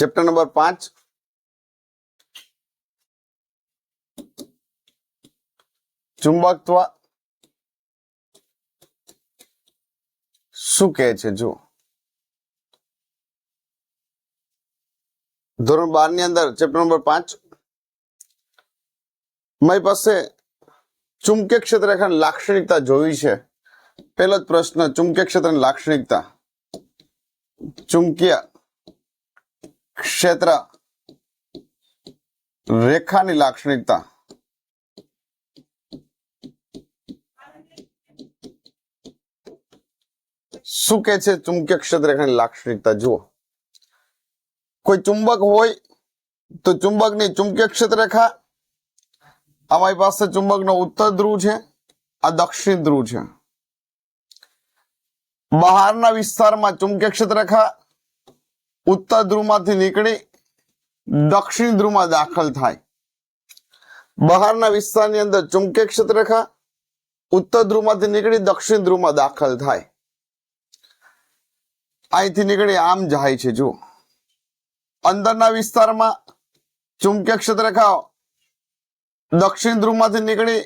Chapter number પાંચ. ચુંબકત્વ શું કહે છે? જુઓ. ધોરણ બારની અંદર ચેપ્ટર નંબર પાંચ. મારી પાસે ચુંબકીય ક્ષેત્ર લાક્ષણિકતા જોઈ છે. પહેલો જ પ્રશ્ન, ચુંબકીય ક્ષેત્રની લાક્ષણિકતા. ચુંબકીય ક્ષેત્ર રેખાની લાક્ષણિકતા. શું કે છે ચુંબકીય ક્ષેત્ર રેખાની લાક્ષણિકતા? જુઓ. કોઈ ચુંબક હોય તો ચુંબકની ચુંબકીય ક્ષેત્ર રેખા, અમારી પાસે ચુંબકનો ઉત્તર ધ્રુવ છે, આ દક્ષિણ ધ્રુવ છે. બહારના વિસ્તારમાં ચુંબકીય ક્ષેત્ર રેખા ઉત્તર ધ્રુવમાંથી નીકળી દક્ષિણ ધ્રુવમાં દાખલ થાય. બહારના વિસ્તારની અંદર ચુંબકીય ક્ષેત્ર રેખા ઉત્તર ધ્રુવમાંથી નીકળી દક્ષિણ ધ્રુવમાં દાખલ થાય. અહીંથી નીકળી આમ જાય છે, જુઓ. અંદરના વિસ્તારમાં ચુંબકીય ક્ષેત્ર રેખા દક્ષિણ ધ્રુવમાંથી નીકળી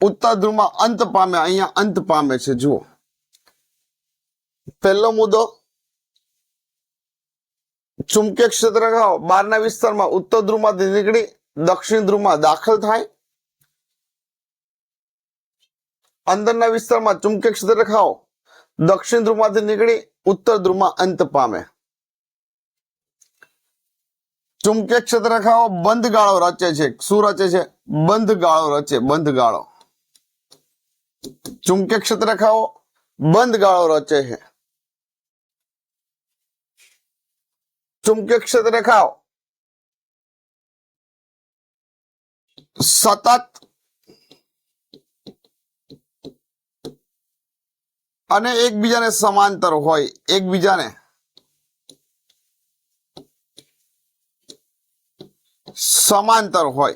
ઉત્તર ધ્રુવમાં અંત પામે, અહીંયા અંત પામે છે, જુઓ. પહેલો મુદ્દો ચુંબકીય ક્ષેત્ર બહારના વિસ્તારમાં ઉત્તર ધ્રુવમાંથી નીકળી દક્ષિણ ધ્રુવમાં દાખલ થાય. અંદરના વિસ્તારમાં ચુંબકીય ક્ષેત્ર રેખાઓ દક્ષિણ ધ્રુવમાંથી નીકળી ઉત્તર ધ્રુવમાં અંત પામે. ચુંબકીય ક્ષેત્ર રેખાઓ બંધ ગાળો રચે છે. શું રચે છે? બંધ ગાળો રચે. બંધ ગાળો ચુંબકીય ક્ષેત્ર રેખાઓ બંધ ગાળો રચે છે. ચુંબકીય ક્ષેત્ર રેખાઓ સતત અને એકબીજાને સમાંતર હોય, એકબીજાને. સમાંતર હોય.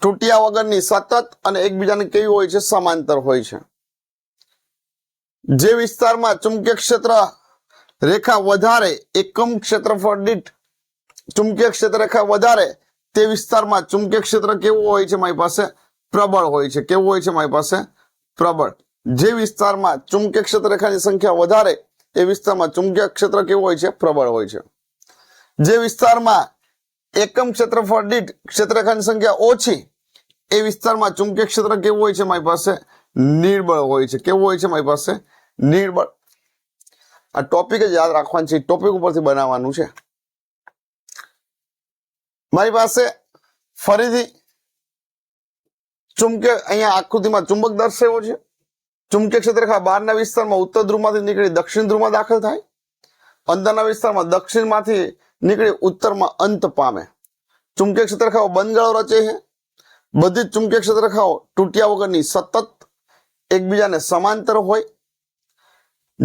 તૂટ્યા વગરની સતત અને એકબીજાને કેવી હોય છે? સમાંતર હોય છે. જે વિસ્તારમાં ચુંબકીય ક્ષેત્ર રેખા વધારે એકમ ક્ષેત્રફળ દીઠ ચુંબકીય ક્ષેત્ર રેખા વધારે, તે વિસ્તારમાં ચુંબકીય ક્ષેત્ર કેવું હોય છે મારી પાસે? પ્રબળ હોય છે. કેવું હોય છે મારી પાસે? પ્રબળ. જે વિસ્તારમાં ચુંબકીય ક્ષેત્ર રેખાની સંખ્યા વધારે, એ વિસ્તારમાં ચુંબકીય ક્ષેત્ર કેવું હોય છે? પ્રબળ હોય છે. જે વિસ્તારમાં એકમ ક્ષેત્રફળ દીઠ ક્ષેત્રરેખાની સંખ્યા ઓછી, એ વિસ્તારમાં ચુંબકીય ક્ષેત્ર કેવું હોય છે મારી પાસે? નિર્બળ હોય છે. કેવું હોય છે મારી પાસે? નિર્બળ. આ ટોપિક જ યાદ રાખવાનું છે. ટોપિક ઉપરથી બનાવવાનું છે. મારી પાસે ફરીથી ચુંબકીય, અહીંયા આકૃતિમાં ચુંબક દર્શાવ્યો છે. ચુંબકીય ક્ષેત્રરેખા બહારના વિસ્તારમાં ઉત્તર ધ્રુવમાંથી નીકળી દક્ષિણ ધ્રુવમાં દાખલ થાય. અંદરના વિસ્તારમાં દક્ષિણમાંથી નીકળી ઉત્તરમાં અંત પામે. ચુંબકીય ક્ષેત્રરેખાઓ બંધગાળો રચે છે. બધી જ ચુંબકીય ક્ષેત્રરેખાઓ તૂટ્યા વગરની સતત એકબીજાને સમાંતર હોય.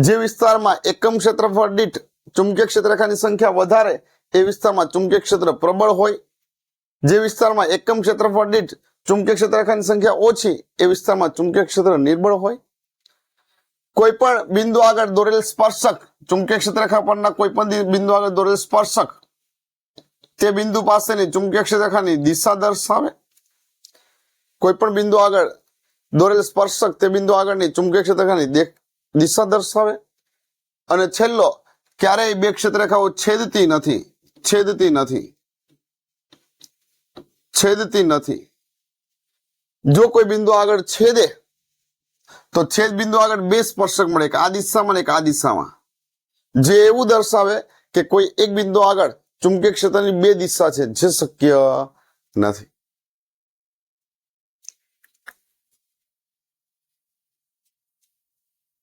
જે વિસ્તારમાં એકમ ક્ષેત્રફળ દીઠ ચુંબકીય ક્ષેત્રરેખાની સંખ્યા વધારે, એ વિસ્તારમાં ચુંબકીય ક્ષેત્ર પ્રબળ હોય. જે વિસ્તારમાં એકમ ક્ષેત્રફળ દીઠ ચુંબકીય ક્ષેત્રરેખાની સંખ્યા ઓછી, એ વિસ્તારમાં ચુંબકીય ક્ષેત્ર નિર્બળ હોય. કોઈ પણ બિંદુ આગળ દોરેલ સ્પર્શક, ચુંબકીય ક્ષેત્રરેખા પરના કોઈ પણ બિંદુ આગળ દોરેલ સ્પર્શક, તે બિંદુ પાસેની ચુંબકીય ક્ષેત્રરેખાની દિશા દર્શાવે. કોઈ પણ બિંદુ આગળ દોરેલ સ્પર્શક, તે બિંદુ આગળની ચુંબકીય ક્ષેત્રરેખાની દેખ- દિશા દર્શાવે? અને છેલ્લો, ક્યારેય બે ક્ષેત્રરેખાઓ છેદતી નથી છેદતી નથી છેદતી નથી. જો કોઈ બિંદુ આગળ છેદે, તો છેદ બિંદુ આગળ બે સ્પર્શક મળે, એક આ દિશામાં એક આ દિશામાં. જે એવું દર્શાવે કે કોઈ એક બિંદુ આગળ ચુંબકીય ક્ષેત્રની બે દિશા છે, જે શક્ય નથી.